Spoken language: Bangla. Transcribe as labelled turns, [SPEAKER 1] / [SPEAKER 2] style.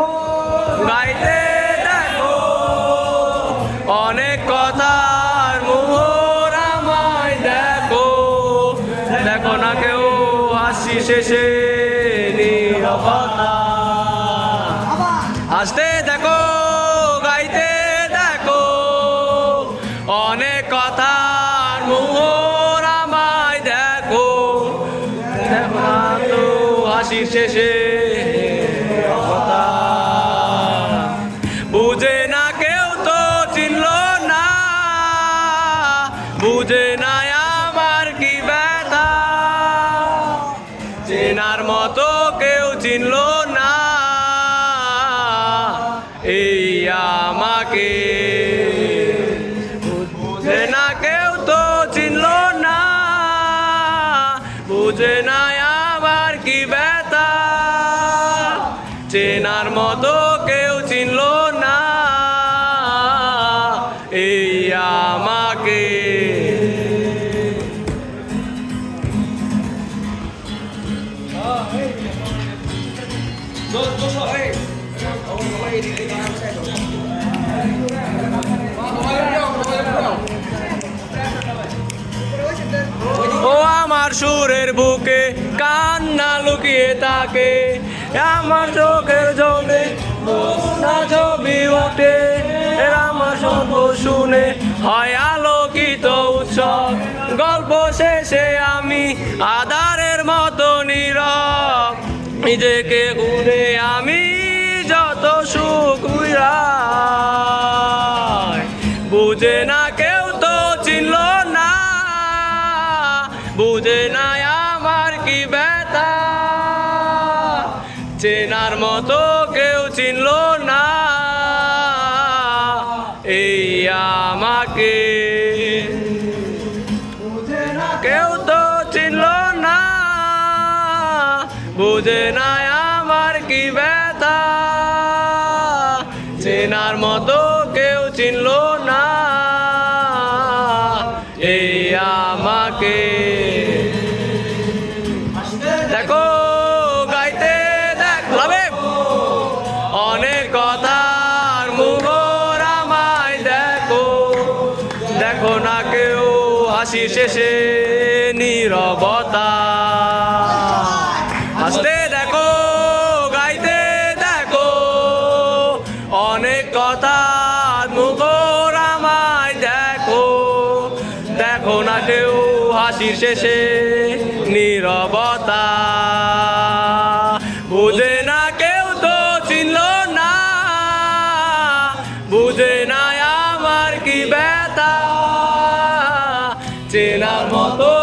[SPEAKER 1] দেখো
[SPEAKER 2] গাইতে দেখো, অনেক কথার মোহর আমায় দেখো। দেখো না কেউ হাসি শেষে নীরবতা। আসতে দেখো, গাইতে দেখো, অনেক কথার মোহর আমায় দেখো। দেখো না তো হাসির শেষে বুঝে না আমার কি ব্যথা। চেনার মতো কেউ চিনল না। এই আমাকে বুঝে না কেউ তো চিনল না। বুঝে না ও আমার সুরের বুকে কান্না লুকিয়ে তাকে আমার চোখের জলে ছবি ওঠে। আমার সর্ব শুনে হয় আলোকিত উৎসব। গল্প শেষে আমি আধারের মতো নীরব। নিজেকে ঘুরে আমি যত সুখ বুঝে না কেউ তো চিনল না। বুঝে না আমার কি ব্যথা। চেনার মতো কেউ চিনল না। এই আমাকে বুঝে না আমার কি ব্যথা। চেনার মতো কেউ চিনল না। এই আমাকে। দেখো, গাইতে দেখলাবে অনেক কথার মুখর আমায় দেখো। দেখো না কেউ হাসি শেষে নীরবতা। কথার মুখর আমায় দেখো। দেখো না কেউ হাসির শেষে নীরবতা। বুঝে না কেউ তো চিনল না। বুঝে না আমার কি ব্যথা। চেনার মতো